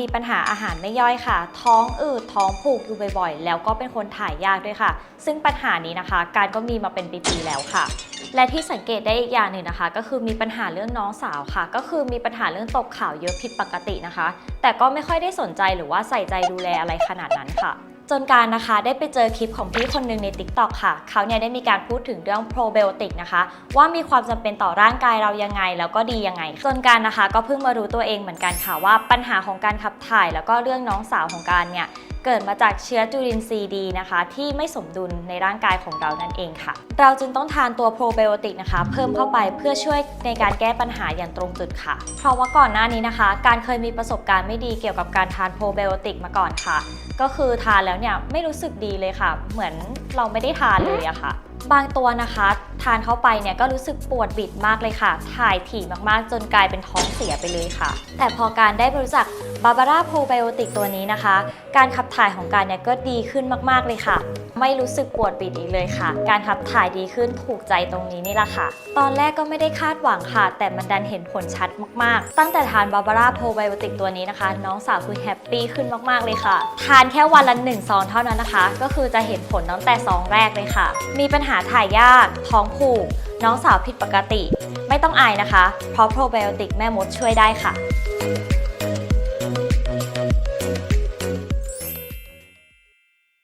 มีปัญหาอาหารไม่ย่อยค่ะ ท้องอืดท้องผูกอยู่บ่อยๆ แล้วก็เป็นคนถ่ายยากด้วยค่ะ ซึ่งปัญหานี้นะคะ การก็มีมาเป็นปีๆแล้วค่ะ และที่สังเกตได้อีกอย่างหนึ่งนะคะ ก็คือมีปัญหาเรื่องน้องสาวค่ะ ก็คือมีปัญหาเรื่องตกข่าวเยอะผิดปกตินะคะ แต่ก็ไม่ค่อยได้สนใจหรือว่าใส่ใจดูแลอะไรขนาดนั้นค่ะ จนการนะคะได้ไปเจอคลิปของพี่คนหนึ่งใน TikTok ค่ะ เขาเนี่ยได้มีการพูดถึงเรื่องโปรไบโอติกนะคะ ว่ามีความจำเป็นต่อร่างกายเรายังไง แล้วก็ดียังไง จนการนะคะก็เพิ่งมารู้ตัวเองเหมือนกันค่ะว่าปัญหาของการขับถ่าย แล้วก็เรื่องน้องสาวของการเนี่ย เกิดมาจากเชื้อจุลินทรีย์ดีนะคะ ที่ไม่สมดุลในร่างกายของเรานั่นเองค่ะ เราจึงต้องทานตัวโปรไบโอติกนะคะ เพิ่มเข้าไปเพื่อช่วยในการแก้ปัญหาอย่างตรงจุดค่ะ เพราะว่าก่อนหน้านี้นะคะ การเคยมีประสบการณ์ไม่ดีเกี่ยวกับการทานโปรไบโอติกมาก่อนค่ะ ก็คือทานแล้วเนี่ยไม่รู้สึกดีเลยค่ะ เหมือนเราไม่ได้ทานเลยอะค่ะบางตัวนะคะ ทานเข้าไปเนี่ยก็รู้สึกปวดบิดมากเลยค่ะ ถ่ายถี่มากๆ จนกลายเป็นท้องเสียไปเลยค่ะ แต่พอการได้รู้จักบาบาร่าโปรไบโอติกตัวนี้นะคะ การขับถ่ายของการเนี่ยก็ดีขึ้นมากๆเลยค่ะ ไม่รู้สึกปวดบิดอีกเลยค่ะ การขับถ่ายดีขึ้นถูกใจตรงนี้นี่แหละค่ะ ตอนแรกก็ไม่ได้คาดหวังค่ะ แต่มันดันเห็นผลชัดมากๆ ตั้งแต่ทานบาบาร่าโปรไบโอติกตัวนี้นะคะ น้องสาวคือแฮปปี้ขึ้นมากๆเลยค่ะ ทานแค่วันละ1ซองเท่านั้นนะคะ ก็คือจะเห็นผลตั้งแต่ซองแรกเลยค่ะ มีปัญหาหาถ่ายยาก ท้องผูก น้องสาวผิดปกติ ไม่ต้องอายนะคะ เพราะโปรไบโอติกแม่มดช่วยได้ค่ะ